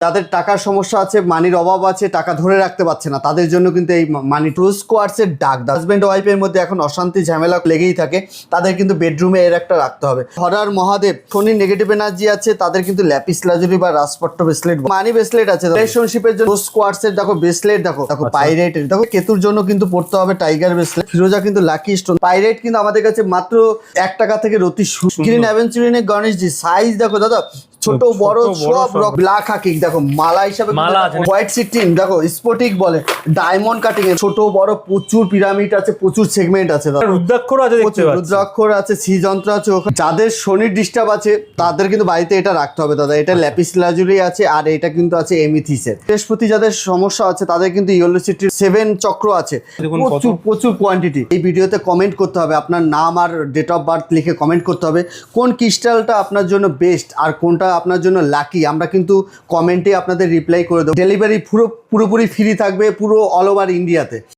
যাদের টাকার সমস্যা আছে মানির অভাব আছে টাকা ধরে রাখতে পারছে না। তাদের জন্য কিন্তু এই মানি টু স্কোয়ার্সের ডাক হাজব্যান্ড ওয়াইফের মধ্যে এখন অশান্তি ঝামেলা লেগেই থাকে। তাদের কিন্তু বেডরুমে এর একটা রাখতে হবে। হরার মহাদেব শনির নেগেটিভ এনার্জি আছে তাদের কিন্তু ল্যাপিস লাজুরি বা রাসপট্ট ব্রেসলেট মানি ব্রেসলেট আছে। রিলেশনশিপের জন্য স্কোয়ার্সের দেখো ব্রেসলেট দেখো দেখো পাইরেট দেখো কেতুর জন্য কিন্তু পড়তে হবে টাইগার ব্রেসলেট ফিরোজা কিন্তু লাকি স্টোন পাইরেট কিন্তু আমাদের কাছে মাত্র এক টাকা থেকে রতি গ্রিন অ্যাভেঞ্চুরিনের গণেশজি সাইজ দেখো দাদা ছোট বড় সব। ব্ল্যাক হাকিং দেখো মালা হিসাবে মালা হোয়াইট সিটিং দেখো স্পটিক বলে ডায়মন্ড কাটিং এ ছোট বড় প্রচুর পিরামিড আছে প্রচুর সেগমেন্ট আছে রুদ্রাক্ষর আছে দেখতে পাচ্ছি। রুদ্রাক্ষর আছে সি যন্ত্র আছে যাদের শনির ডিস্টার্ব আছে তাদের কিন্তু বাড়িতে এটা রাখতে হবে দাদা। এটা ল্যাপিস লাজুরি আছে আর এটা কিন্তু আছে এমিথিসের। বৃহস্পতি যাদের সমস্যা আছে তাদের কিন্তু ইয়েলো সিটির সেভেন চক্র আছে। প্রচুর প্রচুর কোয়ান্টিটি এই ভিডিওতে কমেন্ট করতে হবে আপনার নাম আর ডেট অফ বার্থ লিখে কমেন্ট করতে হবে। কোন ক্রিস্টালটা আপনার জন্য বেস্ট আর কোনটা আপনার জন্য লাকি আমরা কিন্তু কমেন্টে আপনাদের রিপ্লাই করে দেবো। ডেলিভারি পুরো পুরোপুরি ফ্রি থাকবে, পুরো অল ওভার ইন্ডিয়াতে